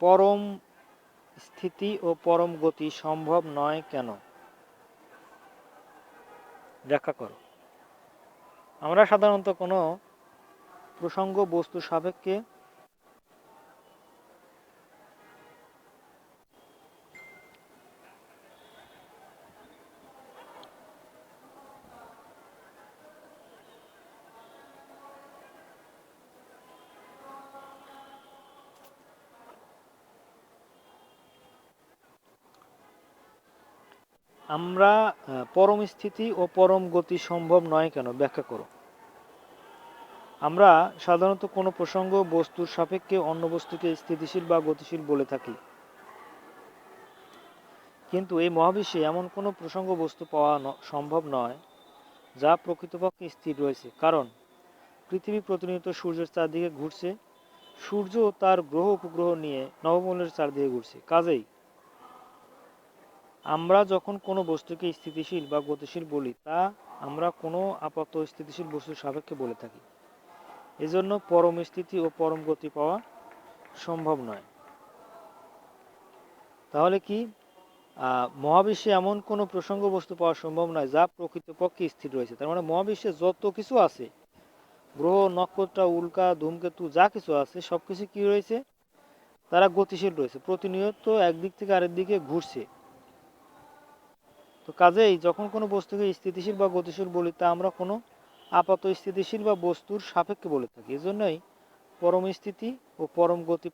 পরম স্থিতি ও পরম গতি সম্ভব নয় কেন? ব্যাখ্যা করো। আমরা সাধারণত কোনো প্রসঙ্গ, বস্তু সাপেক্ষে আমরা পরম স্থিতি ও পরম গতি সম্ভব নয় কেন? ব্যাখ্যা করো। আমরা সাধারণত কোনো প্রসঙ্গ, বস্তুর সাপেক্ষে অন্য বস্তুকে স্থিতিশীল বা গতিশীল বলে থাকি। কিন্তু এই মহাবিশ্বে এমন কোনো প্রসঙ্গ, বস্তু পাওয়া সম্ভব নয়, যা প্রকৃতপক্ষে স্থির রয়েছে। কারণ, পৃথিবী প্রতিনিয়ত সূর্যের চারদিকে ঘুরছে। সূর্য তার গ্রহ উপগ্রহ নিয়ে নবমণ্ডলের চারদিকে ঘুরছে। কাজেই আমরা যখন কোনো বস্তুকে স্থিতিশীল বা গতিশীল বলি, তা আমরা কোনো আপাত স্থিতিশীল বস্তুর সাপেক্ষে বলে থাকি। এজন্য পরম স্থিতি ও পরম গতি পাওয়া সম্ভব নয়। তাহলে কি? মহাবিশ্বে এমন কোনো প্রসঙ্গ বস্তু পাওয়া সম্ভব নয়, যা প্রকৃতপক্ষে স্থির রয়েছে। তার মানে মহাবিশ্বে যত কিছু আছে, গ্রহ, নক্ষত্র, উল্কা, ধূমকেতু, যা কিছু আছে সব কিছু কি রয়েছে? তারা গতিশীল রয়েছে। প্রতিনিয়ত একদিক থেকে আরেক দিকে ঘুরছে। তো কাজেই যখন কোনো বস্তুকে স্থিতিশীল বা গতিশীল বলি, তা আমরা কোনো আপাত স্থিতিশীল বা বস্তুর সাপেক্ষে বলে থাকি। এজন্যই পরম স্থিতি ও পরম গতি